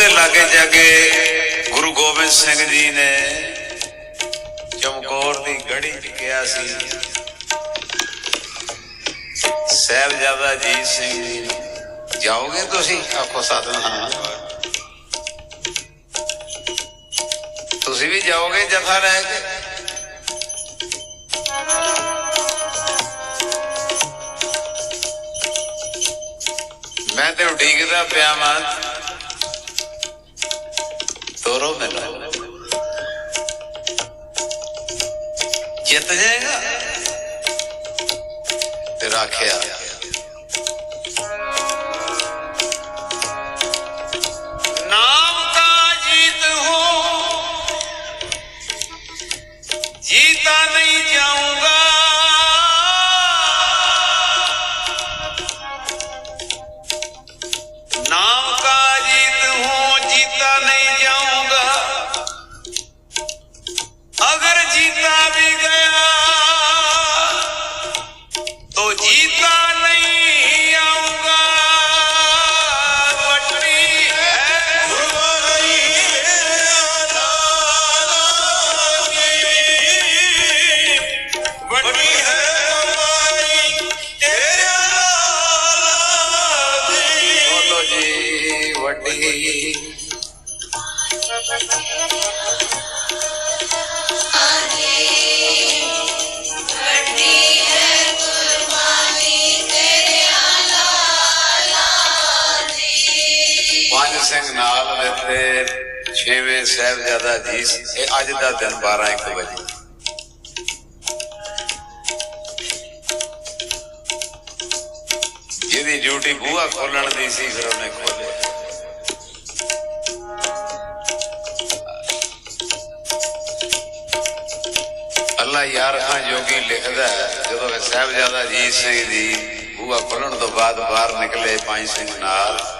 ਉਹਦੇ ਲਾਗੇ ਜਾ ਕੇ ਗੁਰੂ ਗੋਬਿੰਦ ਸਿੰਘ ਜੀ ਨੇ ਚਮਕੌਰ ਦੀ ਗੜੀ 'ਚ ਕਿਹਾ ਸੀ, ਸਾਹਿਬਜ਼ਾਦਾ ਜੀ ਸਿੰਘ ਜੀ ਜਾਓਗੇ ਤੁਸੀਂ? ਆਖੋ, ਸਤਨਾਮ। ਤੁਸੀਂ ਵੀ ਜਾਓਗੇ ਜਥਾ ਲੈ ਕੇ? ਮੈਂ ਤੇ ਉਡੀਕਦਾ ਪਿਆ ਮਾਂ دوروں میں لا جیت جائے گا۔ تیرا خیال۔ چھویں صاحب زیادہ جیس اے اج دا دن 12 1 بجے۔ جیدی ڈیوٹی بوہا کھولن دی سی، پھر کھولے۔ اللہ یار خان جوگی لکھدا ہے، جدوں صاحب زیادہ جیس دی بوہا کھولن تو بعد باہر نکلے پانچ سنگھ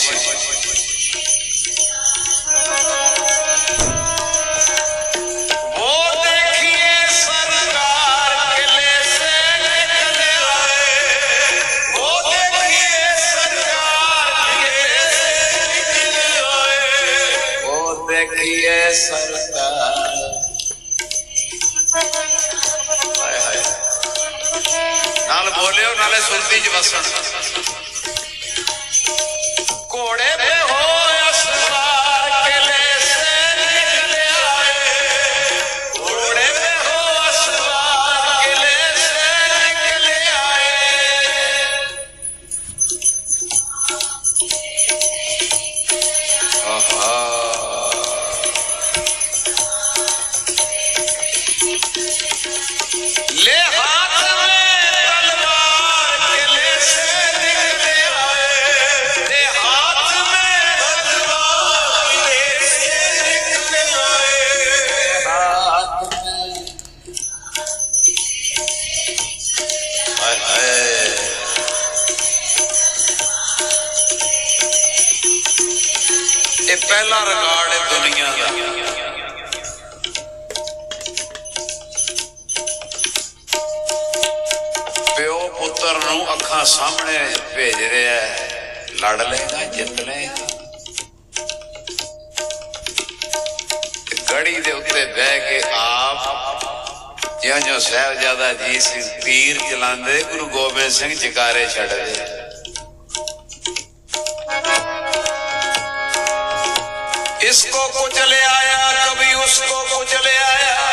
بچے۔ نال بولے نالے سنتی جی بس oh لڑ لے گاڑی بہ جا جی تیر چلانے گرو گوبند سنگھ چکارے چھڑ دے اس کو کچھ لے آیا کبھی اس کو کچھ لے آیا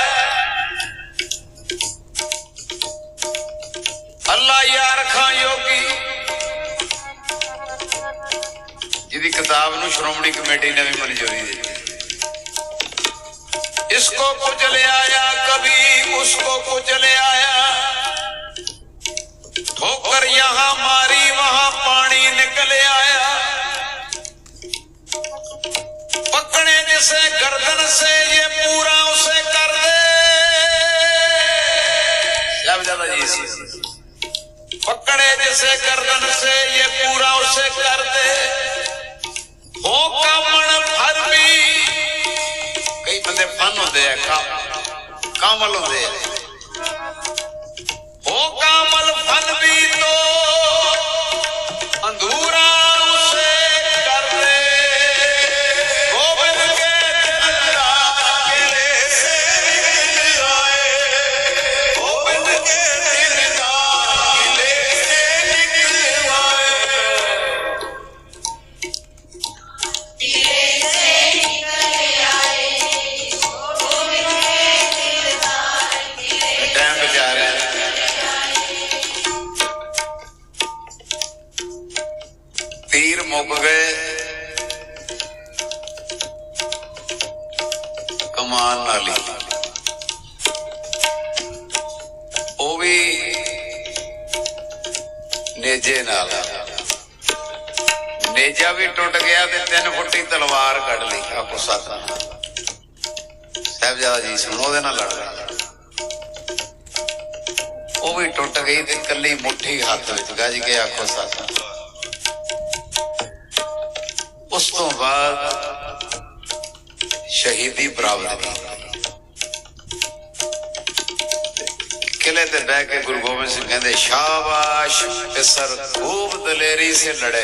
شرونی کمیٹی نے بھی من جو اس کو کچلے آیا، کبھی اس کو کچلے آیا۔ ٹھو کر یہاں ماری کام ہو ਨੇਜੇ ਨਾਲ। ਨੇਜਾ ਵੀ ਟੁੱਟ ਗਿਆ ਤੇ ਤਿੰਨ ਫੁੱਟੀ ਤਲਵਾਰ ਕੱਢ ਲਈ ਆਪੋ ਸਾਥਾਂ ਸਾਹਿਬਜ਼ਾਦਾ ਜੀ ਸੁਣ, ਉਹਦੇ ਨਾਲ ਲੜ ਰਿਹਾ। ਉਹ ਵੀ ਟੁੱਟ ਗਈ ਤੇ ਕੱਲੀ ਮੁੱਠੀ ਹੱਥ ਵਿੱਚ ਗੱਜ ਕੇ ਆਖੋ ਸਾਥਾਂ ਉਸ ਤੋਂ ਬਾਅਦ ਸ਼ਹੀਦੀ ਪ੍ਰਾਪਤ ਕੀਤੀ ਕਿਲੇ ਤੇ ਬਹਿ ਕੇ ਗੁਰੂ ਗੋਬਿੰਦ ਸਿੰਘ ਕਹਿੰਦੇ ਸ਼ਾਬਾਸ਼ ਪਿਸਰ ਖੂਬ ਦਲੇਰੀ ਸੇ ਲੜੇ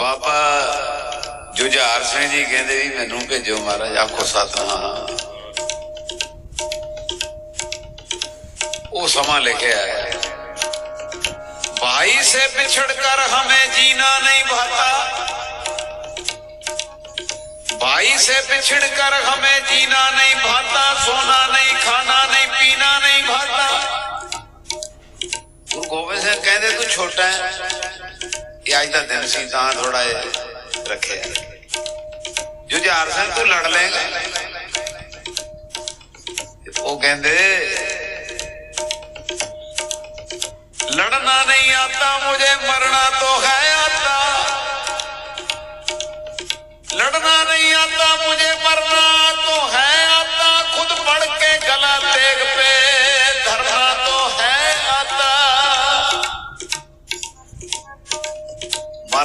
ਬਾਬਾ ਜੁਝਾਰ ਸਿੰਘ ਜੀ ਕਹਿੰਦੇ ਵੀ ਮੈਨੂੰ ਭੇਜੋ ਮਹਾਰਾਜ ہاں ਸਤਨਾਮ। ਉਹ لے کے ਹੈ। بھائی سے پچھڑ کر ہمیں جینا نہیں بھاتا بھائی سے پچھڑ کر ہمیں جینا نہیں بھاتا سونا نہیں کھانا نہیں پینا نہیں بھاتا گوبند سنگھ کہتے تو چھوٹا ہے ਇਹ ਅੱਜ ਦਾ ਦਿਨ ਸੀ ਤਾਂ ਥੋੜਾ جو جی ਰੱਖਿਆ ਜੋ تو لڑ لیں ਲੜ وہ کہیں دے لڑنا نہیں آتا، مجھے مرنا تو ہے آتا۔ لڑنا نہیں آتا، مجھے مرنا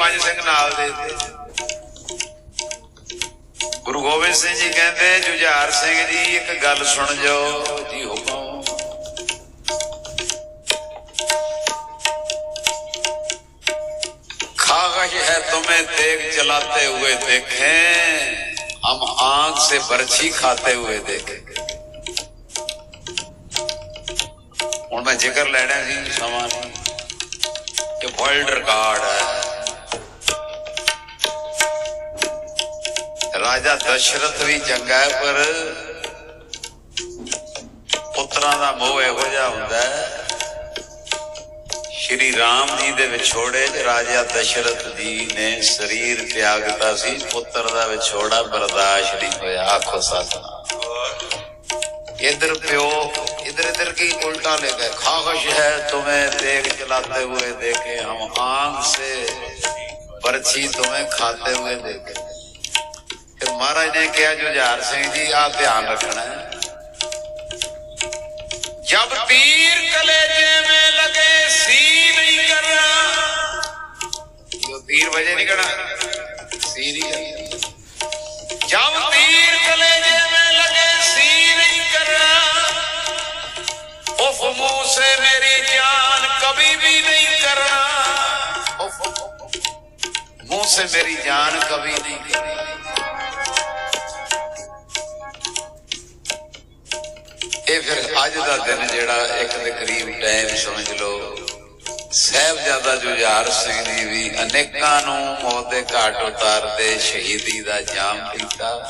پانچ سنگھ نال دے دے ਨਾਲ ਦੇ سنگھ جی ਗੋਬਿੰਦ دے جو ਕਹਿੰਦੇ سنگھ جی ایک گل سن ਸੁਣ جی ہو پاؤں خواہش ہے تمہیں دیکھ جلاتے ہوئے دیکھیں ہم آنکھ سے برچی کھاتے ہوئے دیکھیں اور میں جگر لینا ہی سامان کہ ورلڈ ریکارڈ ہے ਰਾਜਾ ਦਸ਼ਰਥ ਵੀ ਚੰਗਾ ਹੈ، ਪਰ ਪੁੱਤਰਾਂ ਦਾ ਮੋਹ ਇਹੋ ਜਿਹਾ ਹੁੰਦਾ ਹੈ। ਸ਼੍ਰੀ ਰਾਮ ਜੀ ਦੇ ਵਿਛੋੜੇ 'ਚ ਰਾਜਾ ਦਸ਼ਰਥ ਜੀ ਨੇ ਸਰੀਰ ਤਿਆਗਤਾ ਸੀ، ਪੁੱਤਰ ਦਾ ਵਿਛੋੜਾ ਬਰਦਾਸ਼ਤ ਨਹੀਂ ਹੋਇਆ، ਆਖੋ ادھر ادھر کی الٹا لے گئے خواہش ہے تمہیں دیکھ چلاتے ہوئے دیکھے ہم آنکھ سے پرچھی تمہیں کھاتے ہوئے دیکھے ਮਹਾਰਾਜ ਨੇ ਕਿਹਾ ਜੁਝਾਰ سنگھ جی آ دھیان رکھنا ہے۔ جب پیر کلیجے میں لگے سی نہیں کرنا۔ جو پیر وجہ نہیں کرنا سی نہیں کرنا۔ جب پیر کلیجے میں لگے سی نہیں کرنا۔ اف منہ سے میری جان کبھی بھی نہیں کرنا۔ منہ سے میری جان کبھی نہیں کرنا۔ ਇਹ ਫਿਰ ਅੱਜ ਦਾ ਦਿਨ ਜਿਹੜਾ ਇੱਕ ਦੇ ਕਰੀਬ ਟਾਈਮ ਸਮਝ ਲਓ। ਸਾਹਿਬਜ਼ਾਦਾ ਜੁਝਾਰ ਸਿੰਘ ਜੀ ਵੀ ਅਨੇਕਾਂ ਨੂੰ ਮੌਤ ਦੇ ਘਾਟ ਉਤਾਰਦੇ, ਸ਼ਹੀਦੀ ਦਾ ਜਾਮ ਪੀਤਾ